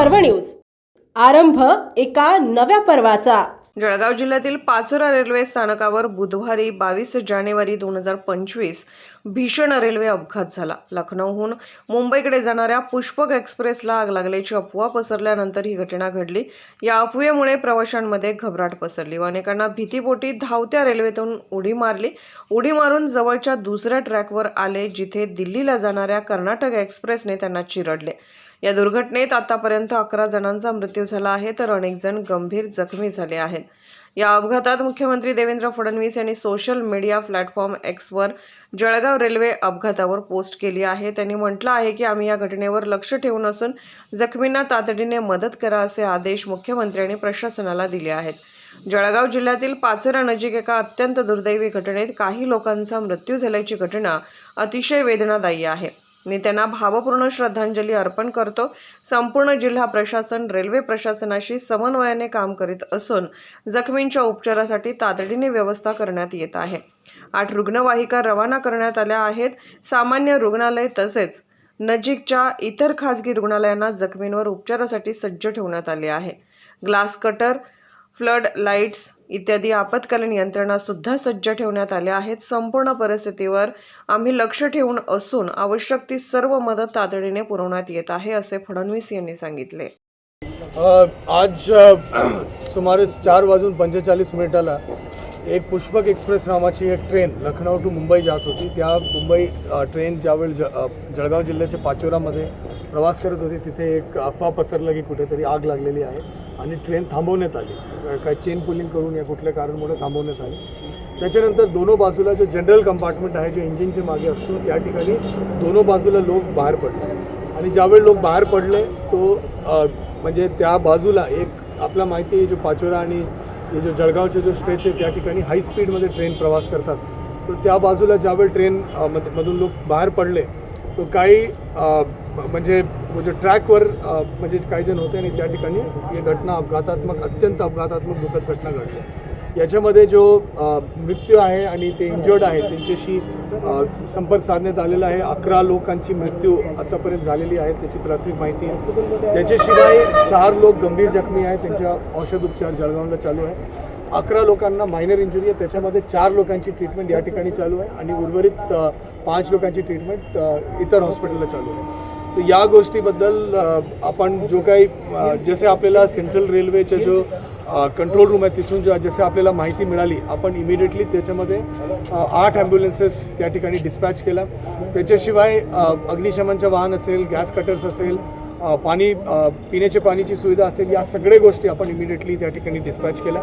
पर्व न्यूज. आरंभ एका नव्या पर्वाचा. जळगाव जिल्ह्यातील पाचोरा रेल्वे स्थानकावर बुधवारी बावीस जानेवारी दोन हजार पंचवीस भीषण रेल्वे अपघात झाला. लखनौहून मुंबईकडे जाणाऱ्या पुष्पक एक्सप्रेसला आग लागल्याची अफवा पसरल्यानंतर ही घटना घडली. या अफवेमुळे प्रवाशांमध्ये घबराट पसरली व अनेकांना भीतीपोटी धावत्या रेल्वेतून उडी मारली. उडी मारून जवळच्या दुसऱ्या ट्रॅकवर आले जिथे दिल्लीला जाणाऱ्या कर्नाटक एक्सप्रेसने त्यांना चिरडले. या दुर्घटनेत आतापर्यंत अकरा जणांचा मृत्यू झाला आहे तर अनेक जण गंभीर जखमी झाले आहेत. या अपघातात मुख्यमंत्री देवेंद्र फडणवीस यांनी सोशल मीडिया प्लॅटफॉर्म एक्सवर जळगाव रेल्वे अपघातावर पोस्ट केली आहे. त्यांनी म्हटलं आहे की आम्ही या घटनेवर लक्ष ठेवून असून जखमींना तातडीने मदत करा असे आदेश मुख्यमंत्र्यांनी प्रशासनाला दिले आहेत. जळगाव जिल्ह्यातील पाचोरा नजीक एका अत्यंत दुर्दैवी घटनेत काही लोकांचा मृत्यू झाल्याची घटना अतिशय वेदनादायी आहे. मी त्यांना भावपूर्ण श्रद्धांजली अर्पण करतो. संपूर्ण जिल्हा प्रशासन रेल्वे प्रशासनाशी समन्वयाने काम करीत असून जखमींच्या उपचारासाठी तातडीने व्यवस्था करण्यात येत आहे. आठ रुग्णवाहिका रवाना करण्यात आल्या आहेत. सामान्य रुग्णालय तसेच नजीकच्या इतर खाजगी रुग्णालयांना जखमींवर उपचारासाठी सज्ज ठेवण्यात आले आहे. ग्लास कटर फ्लड लाईट्स इत्यादी आपत्कालीन यंत्रणासुद्धा सज्ज ठेवण्यात आल्या आहेत. संपूर्ण परिस्थितीवर आम्ही लक्ष ठेवून असून आवश्यक ती सर्व मदत तातडीने पुरवण्यात येत आहे असे फडणवीस यांनी सांगितले. आज सुमारे चार वाजून पंचेचाळीस मिनिटाला एक पुष्पक एक्सप्रेस नावाची एक ट्रेन लखनौ टू मुंबई जात होती. त्या मुंबई ट्रेन ज्यावेळी ज जळगाव जिल्ह्याच्या पाचोरामध्ये प्रवास करत होती तिथे एक अफवा पसरला की कुठेतरी आग लागलेली आहे आणि ट्रेन थांबवण्यात आली. काय चेन पुलिंग करून या कुठल्या कारणामुळे थांबवण्यात आली. त्याच्यानंतर दोनो बाजूला जे जनरल कंपार्टमेंट आहे जो इंजिनच्या मागे असतो त्या ठिकाणी दोनो बाजूला लोक बाहेर पडले. आणि ज्यावेळी लोक बाहेर पडले तो म्हणजे त्या बाजूला एक आपला माहिती आहे जो पाचोरा आणि हे जे जळगावचे जो स्ट्रेच आहे त्या ठिकाणी हाय स्पीडमध्ये ट्रेन प्रवास करतात. तर त्या बाजूला ज्यावेळी ट्रेन मध- मधून लोक बाहेर पडले तो काही म्हणजे म्हणजे ट्रॅकवर म्हणजे काही जण होते आणि त्या ठिकाणी ही घटना अपघातात्मक अत्यंत अपघातात्मक दुःखद घटना घडली. याच्यामध्ये जो मृत्यू आहे आणि ते इंजर्ड आहे त्यांच्याशी संपर्क साधण्यात आलेला आहे. अकरा लोकांची मृत्यू आतापर्यंत झालेली आहे त्याची प्राथमिक माहिती आहे. त्याच्याशिवाय चार लोक गंभीर जखमी आहेत. त्यांच्या औषधोपचार जळगावला चालू आहे. अकरा लोकांना मायनर इंजुरी आहे. त्याच्यामध्ये चार लोकांची ट्रीटमेंट या ठिकाणी चालू आहे आणि उर्वरित पाच लोकांची ट्रीटमेंट इतर हॉस्पिटलला चालू आहे. तर या गोष्टीबद्दल आपण जो काही जसे आपल्याला सेंट्रल रेल्वेचा जो कंट्रोल रूम आहे तिथून ज्या जसे आपल्याला माहिती मिळाली आपण इमिडिएटली त्याच्यामध्ये आठ ॲम्ब्युलन्सेस त्या ठिकाणी डिस्पॅच केला. त्याच्याशिवाय अग्निशमनचं वाहन असेल गॅस कटर्स असेल पाणी पिण्याच्या पाण्याची सुविधा असेल या सगळ्या गोष्टी आपण इमिडिएटली त्या ठिकाणी डिस्पॅच केल्या.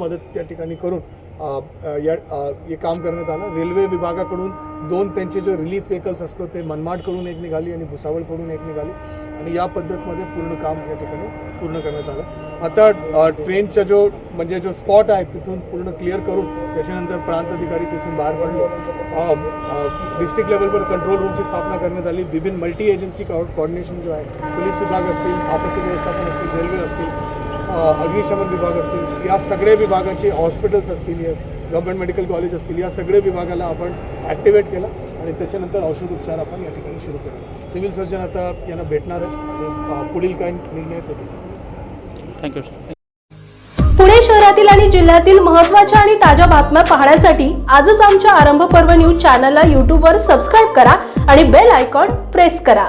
मदत त्या ठिकाणी करून या हे काम करण्यात आलं. रेल्वे विभागाकडून दोन त्यांचे जो रिलीफ व्हेकल्स असतो ते मनमाडकडून एक निघाली आणि भुसावळकडून एक निघाली. आणि या पद्धतीमध्ये पूर्ण काम या ठिकाणी पूर्ण करण्यात आलं. आता ट्रेनचा जो म्हणजे जो स्पॉट आहे तिथून पूर्ण क्लिअर करून त्याच्यानंतर प्रांत अधिकारी तिथून बाहेर पडले. डिस्ट्रिक्ट लेवलवर कंट्रोल रूमची स्थापना करण्यात आली. विभिन्न मल्टी एजन्सी कॉर्डिनेशन जो आहे पोलीस विभाग असतील आपत्ती व्यवस्थापन असतील रेल्वे असतील अग्निशमन विभाग असतील या सगळ्या विभागाचे हॉस्पिटल्स असतील या गव्हर्मेंट मेडिकल कॉलेज असतील या सगळ्या विभागाला आपण ॲक्टिवेट केलं आणि त्याच्यानंतर औषध उपचार आपण या ठिकाणी सुरू केला. सिव्हिल सर्जन आता यांना भेटणार आहे आणि अ, पुढील काय निर्णय. थँक्यू पुणे शहरातील आणि जिल्ह्यातील महत्त्वाच्या आणि ताज्या बातम्या पाहण्यासाठी आजच आमच्या आरंभ पर्व न्यूज चॅनलला यूट्यूबवर सबस्क्राईब करा आणि बेल आयकॉन प्रेस करा.